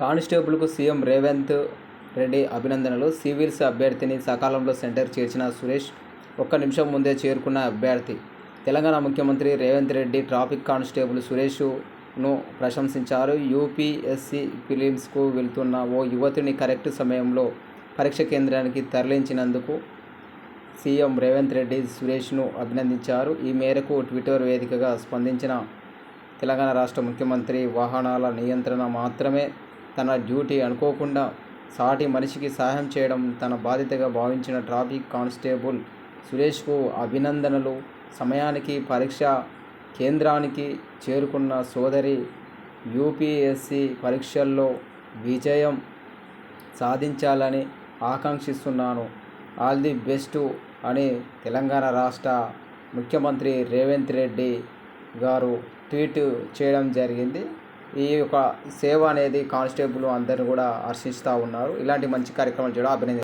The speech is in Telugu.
కానిస్టేబుల్కు సీఎం రేవంత్ రెడ్డి అభినందనలు. సివిల్స్ అభ్యర్థిని సకాలంలో సెంటర్ చేర్చిన సురేష్ ఒక్క నిమిషం ముందే చేరుకున్న అభ్యర్థి. తెలంగాణ ముఖ్యమంత్రి రేవంత్ రెడ్డి ట్రాఫిక్ కానిస్టేబుల్ సురేష్ను ప్రశంసించారు. యూపీఎస్సీ ఫిలిమ్స్కు వెళ్తున్న ఓ యువతిని కరెక్ట్ సమయంలో పరీక్ష కేంద్రానికి తరలించినందుకు సీఎం రేవంత్ రెడ్డి సురేష్ను అభినందించారు. ఈ మేరకు ట్విట్టర్ వేదికగా స్పందించిన తెలంగాణ రాష్ట్ర ముఖ్యమంత్రి వాహనాల నియంత్రణ మాత్రమే తన డ్యూటీ అనుకోకుండా సాటి మనిషికి సహాయం చేయడం తన బాధ్యతగా భావించిన ట్రాఫిక్ కానిస్టేబుల్ సురేష్కు అభినందనలు. సమయానికి పరీక్ష కేంద్రానికి చేరుకున్న సోదరి యూపీఎస్సీ పరీక్షల్లో విజయం సాధించాలని ఆకాంక్షిస్తున్నాను. ఆల్ ది బెస్ట్ అని తెలంగాణ రాష్ట్ర ముఖ్యమంత్రి రేవంత్ రెడ్డి గారు ట్వీట్ చేయడం జరిగింది. ఈ యొక్క సేవ అనేది కానిస్టేబుల్ అందరిని కూడా హర్షిస్తూ ఉన్నారు. ఇలాంటి మంచి కార్యక్రమాలు చేయడం అభినంది